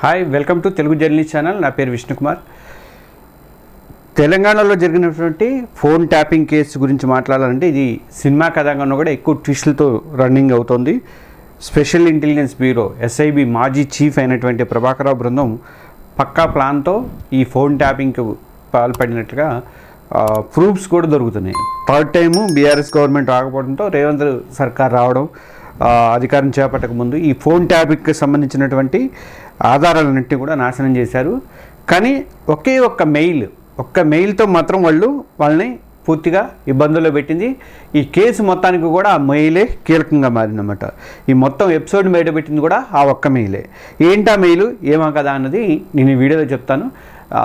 Hi welcome to Telugu journey channel నా పేరు విష్ణుకుమార్. తెలంగాణలో జరిగినటువంటి ఫోన్ ట్యాపింగ్ కేసు గురించి మాట్లాడాలంటే ఇది సినిమా కథంగా కూడా ఎక్కువ ట్విస్టులతో రన్నింగ్ అవుతోంది. స్పెషల్ ఇంటెలిజెన్స్ బ్యూరో ఎస్ఐబి మాజీ చీఫ్ అయినటువంటి ప్రభాకరరావు బృందం పక్కా ప్లాన్తో ఈ ఫోన్ ట్యాపింగ్కి పాల్పడినట్టుగా ప్రూఫ్స్ కూడా దొరుకుతున్నాయి. థర్డ్ టైము బీఆర్ఎస్ గవర్నమెంట్ రాకపోవడంతో రేవంత్ సర్కార్ రావడం అధికారం చేపట్టక ముందు ఈ ఫోన్ ట్యాపింగ్కి సంబంధించినటువంటి ఆధారాలన్నింటినీ కూడా నాశనం చేశారు. కానీ ఒకే ఒక్క మెయిల్ ఒక్క మెయిల్తో మాత్రం వాళ్ళు వాళ్ళని పూర్తిగా ఇబ్బందుల్లో పెట్టింది. ఈ కేసు మొత్తానికి కూడా ఆ మెయిలే కీలకంగా మారిందన్నమాట. ఈ మొత్తం ఎపిసోడ్ బయటపెట్టింది కూడా ఆ ఒక్క మెయిలే. ఏంటా మెయిల్? ఏమా కదా అన్నది నేను ఈ వీడియోలో చెప్తాను.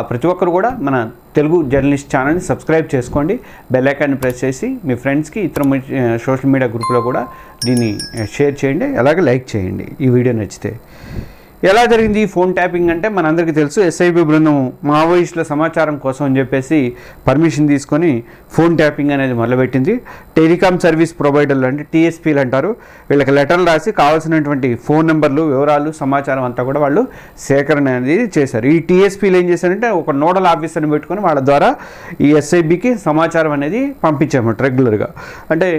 ప్రతి ఒక్కరు కూడా మన తెలుగు జర్నలిస్ట్ ఛానల్ని సబ్స్క్రైబ్ చేసుకోండి. బెల్ ఐకాన్ని ప్రెస్ చేసి మీ ఫ్రెండ్స్కి ఇతర సోషల్ మీడియా గ్రూప్లో కూడా దీన్ని షేర్ చేయండి. అలాగే లైక్ చేయండి. ఈ వీడియో నచ్చితే. ఎలా జరిగింది ఈ ఫోన్ ట్యాపింగ్ అంటే మనందరికీ తెలుసు ఎస్ఐబి బృందం మావోయిస్టుల సమాచారం కోసం అని చెప్పేసి పర్మిషన్ తీసుకొని ఫోన్ ట్యాపింగ్ అనేది మొదలుపెట్టింది. టెలికాం సర్వీస్ ప్రొవైడర్లు అంటే టీఎస్పీలు అంటారు. వీళ్ళకి లెటర్లు రాసి కావాల్సినటువంటి ఫోన్ నెంబర్లు వివరాలు సమాచారం అంతా కూడా వాళ్ళు సేకరణ అనేది చేశారు. ఈ టీఎస్పీలు ఏం చేశారంటే ఒక నోడల్ ఆఫీసర్ని పెట్టుకొని వాళ్ళ ద్వారా ఈ ఎస్ఐబికి సమాచారం అనేది పంపించామట రెగ్యులర్గా. అంటే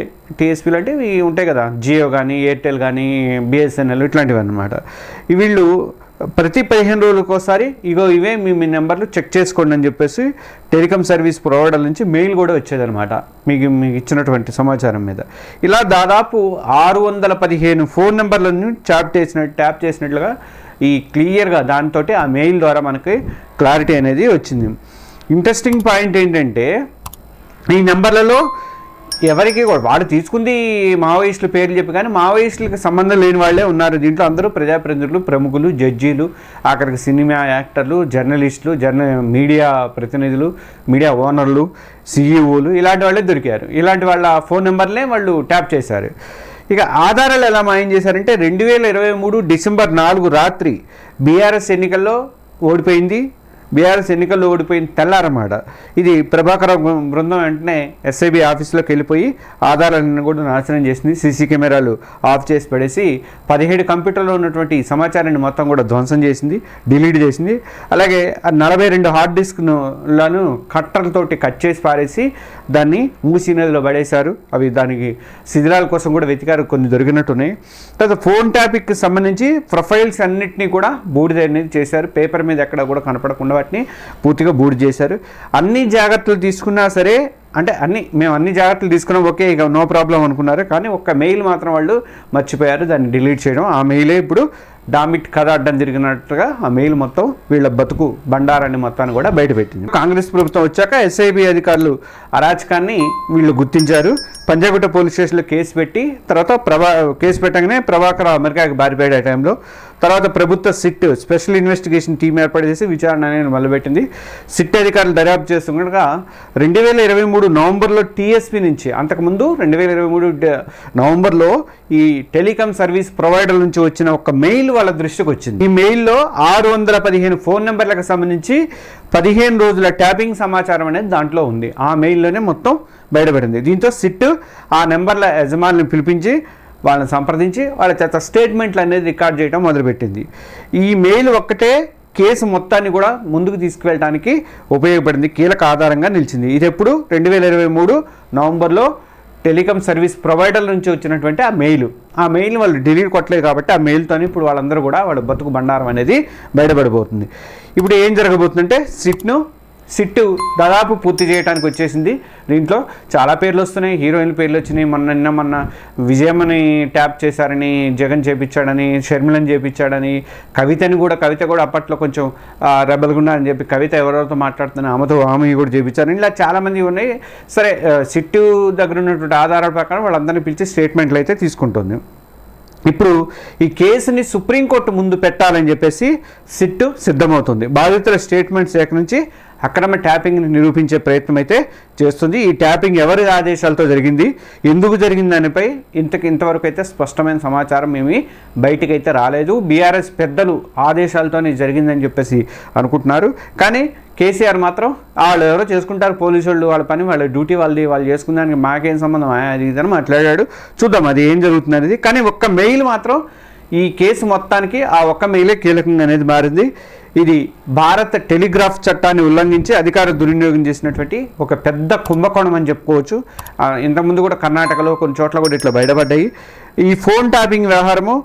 టీఎస్పీలు అంటే ఇవి ఉంటాయి కదా జియో కానీ ఎయిర్టెల్ కానీ బిఎస్ఎన్ఎల్ ఇట్లాంటివి అనమాట వీళ్ళు ప్రతి పదిహేను రోజులకు ఒకసారి ఇగో ఇవే మీ మీ నెంబర్లు చెక్ చేసుకోండి అని చెప్పేసి టెలికామ్ సర్వీస్ ప్రొవైడర్ నుంచి మెయిల్ కూడా వచ్చేదనమాట మీకు మీకు ఇచ్చినటువంటి సమాచారం మీద. ఇలా దాదాపు ఆరు వందల పదిహేను ఫోన్ నెంబర్లను ట్యాప్ చేసినట్టు ట్యాప్ చేసినట్లుగా ఈ క్లియర్గా దాంతో ఆ మెయిల్ ద్వారా మనకి క్లారిటీ అనేది వచ్చింది. ఇంట్రెస్టింగ్ పాయింట్ ఏంటంటే ఈ నెంబర్లలో ఎవరికి కూడా. వాడు తీసుకుంది మావోయిస్టుల పేర్లు చెప్పి కానీ మావోయిస్టులకు సంబంధం లేని వాళ్ళే ఉన్నారు. దీంట్లో అందరూ ప్రజాప్రతినిధులు ప్రముఖులు జడ్జీలు అక్కడికి సినిమా యాక్టర్లు జర్నలిస్టులు జర్న మీడియా ప్రతినిధులు మీడియా ఓనర్లు సీఈఓలు ఇలాంటి వాళ్ళే దొరికారు. ఇలాంటి వాళ్ళ ఫోన్ నెంబర్లే వాళ్ళు ట్యాప్ చేశారు. ఇక ఆధారాలు ఎలా మాయం చేశారంటే రెండు వేల ఇరవై మూడు డిసెంబర్ నాలుగు రాత్రి బీఆర్ఎస్ ఎన్నికల్లో ఓడిపోయింది. బీఆర్ఎస్ ఎన్నికల్లో ఓడిపోయిన తెల్లారన్నమాట ఇది ప్రభాకర బృందం వెంటనే ఎస్ఐబి ఆఫీస్లోకి వెళ్ళిపోయి ఆధారాలను కూడా నాశనం చేసింది. సీసీ కెమెరాలు ఆఫ్ చేసి పడేసి పదిహేడు కంప్యూటర్లో ఉన్నటువంటి సమాచారాన్ని మొత్తం కూడా ధ్వంసం చేసింది డిలీట్ చేసింది. అలాగే నలభై రెండు హార్డ్ డిస్క్లను కట్టర్లతోటి కట్ చేసి పారేసి దాన్ని మూసి నదిలో పడేశారు. అవి దానికి శిథిలాల కోసం కూడా వెతికారు. కొన్ని దొరికినట్టున్నాయి. తర్వాత ఫోన్ టాపిక్కి సంబంధించి ప్రొఫైల్స్ అన్నిటినీ కూడా బూడిద అనేది చేశారు. పేపర్ మీద ఎక్కడ కూడా కనపడకుండా వాటిని పూర్తిగా బూడి చేశారు. అన్ని జాగ్రత్తలు తీసుకున్నా సరే అంటే అన్ని మేము అన్ని జాగ్రత్తలు తీసుకున్నాం ఓకే ఇక నో ప్రాబ్లం అనుకున్నారు కానీ ఒక్క మెయిల్ మాత్రం వాళ్ళు మర్చిపోయారు దాన్ని డిలీట్ చేయడం. ఆ మెయిలే ఇప్పుడు డామిట్ కథ అడ్డం జరిగినట్టుగా ఆ మెయిల్ మొత్తం వీళ్ళ బతుకు బండారాన్ని మొత్తాన్ని కూడా బయటపెట్టింది కాంగ్రెస్ ప్రభుత్వం వచ్చాక ఎస్ఐబి అధికారులు అరాచకాన్ని వీళ్ళు గుర్తించారు. పంజాగుట్ట పోలీస్ స్టేషన్లో కేసు పెట్టి తర్వాత ప్రభా కేసు పెట్టగానే ప్రభాకర్ అమెరికాకి బారిపోయాడు ఆ టైంలో. తర్వాత ప్రభుత్వ సిట్ స్పెషల్ ఇన్వెస్టిగేషన్ టీం ఏర్పాటు చేసి విచారణ అనేది మొదలుపెట్టింది. సిట్ అధికారులు దర్యాప్తు చేస్తుండగా రెండు వేల ఇరవై మూడు నవంబర్లో టీఎస్పీ నుంచి అంతకుముందు రెండు వేల ఇరవై మూడు నవంబర్లో ఈ టెలికాం సర్వీస్ ప్రొవైడర్ నుంచి వచ్చిన ఒక మెయిల్ వాళ్ళ దృష్టికి వచ్చింది. ఈ మెయిల్లో ఆరు వందల పదిహేను ఫోన్ నెంబర్లకు సంబంధించి పదిహేను రోజుల ట్యాపింగ్ సమాచారం అనేది దాంట్లో ఉంది. ఆ మెయిల్లోనే మొత్తం బయటపడింది. దీంతో సిట్ ఆ నెంబర్ల యజమానులను పిలిపించి వాళ్ళని సంప్రదించి వాళ్ళ చేత స్టేట్మెంట్లు అనేది రికార్డ్ చేయడం మొదలుపెట్టింది. ఈ మెయిల్ ఒక్కటే కేసు మొత్తాన్ని కూడా ముందుకు తీసుకువెళ్ళడానికి ఉపయోగపడింది కీలక ఆధారంగా నిలిచింది. ఇది ఎప్పుడు రెండు వేల ఇరవై మూడు నవంబర్లో టెలికాం సర్వీస్ ప్రొవైడర్ నుంచి వచ్చినటువంటి ఆ మెయిల్. ఆ మెయిల్ వాళ్ళు డిలీట్ కొట్టలేదు కాబట్టి ఆ మెయిల్తో ఇప్పుడు వాళ్ళందరూ కూడా వాళ్ళ బతుకు బండారం అనేది బయటపడిపోతుంది ఇప్పుడు ఏం జరగబోతుందంటే సిట్ను సిట్ దాదాపు పూర్తి చేయడానికి వచ్చేసింది. దీంట్లో చాలా పేర్లు వస్తున్నాయి. హీరోయిన్ పేర్లు వచ్చినాయి. మొన్న నిన్న మొన్న విజయమ్మని ట్యాప్ చేశారని జగన్ చేపించాడని షర్మిలని చేపించాడని కవితని కూడా కవిత కూడా అప్పట్లో కొంచెం రెబల్గున్నా అని చెప్పి కవిత ఎవరెవరితో మాట్లాడుతున్నా ఆమెతో ఆమె కూడా చేపించారని ఇలా చాలామంది ఉన్నాయి. సరే సిట్టు దగ్గర ఉన్నటువంటి ఆధారాల ప్రకారం వాళ్ళందరినీ పిలిచి స్టేట్మెంట్లు అయితే తీసుకుంటుంది. ఇప్పుడు ఈ కేసుని సుప్రీంకోర్టు ముందు పెట్టాలని చెప్పేసి సిట్టు సిద్ధమవుతుంది. బాధితుల స్టేట్మెంట్ సేకరించి అక్రమ ట్యాపింగ్ని నిరూపించే ప్రయత్నం అయితే చేస్తుంది. ఈ ట్యాపింగ్ ఎవరి ఆదేశాలతో జరిగింది? ఎందుకు జరిగింది దానిపై? ఇంతకు ఇంతవరకు అయితే స్పష్టమైన సమాచారం ఏమీ బయటకైతే రాలేదు. బీఆర్ఎస్ పెద్దలు ఆదేశాలతోనే జరిగిందని చెప్పేసి అనుకుంటున్నారు. కానీ కేసీఆర్ మాత్రం వాళ్ళు ఎవరో చేసుకుంటారు పోలీసు వాళ్ళు వాళ్ళ పని వాళ్ళ డ్యూటీ వాళ్ళది వాళ్ళు చేసుకున్నానికి మాకేం సంబంధం? అది ఇదని మాట్లాడాడు. చూద్దాం అది ఏం జరుగుతుంది అనేది. కానీ ఒక్క మెయిల్ మాత్రం ఈ కేసు మొత్తానికి ఆ ఒక్క మెయిలే కీలకంగా అనేది మారింది. ఇది భారత టెలిగ్రాఫ్ చట్టాన్ని ఉల్లంఘించి అధికార దుర్వినియోగం చేసినటువంటి ఒక పెద్ద కుంభకోణం అని చెప్పుకోవచ్చు. ఇంతకుముందు కూడా కర్ణాటకలో కొన్ని చోట్ల కూడా ఇట్లా బయటపడ్డాయి. ఈ ఫోన్ ట్యాపింగ్ వ్యవహారము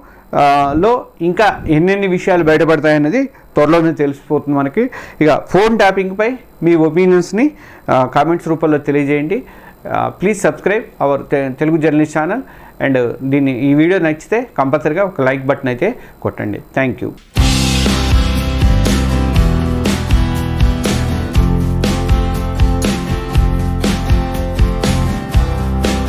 లో ఇంకా ఎన్నెన్ని విషయాలు బయటపడతాయన్నది త్వరలోనే తెలిసిపోతుంది మనకి. ఇక ఫోన్ ట్యాపింగ్పై మీ ఒపీనియన్స్ని కామెంట్స్ రూపంలో తెలియజేయండి. Please subscribe our Telugu journalist channel. And దీన్ని ఈ వీడియో నచ్చితే కంపల్సరీగా ఒక లైక్ బటన్ అయితే కొట్టండి. Thank you.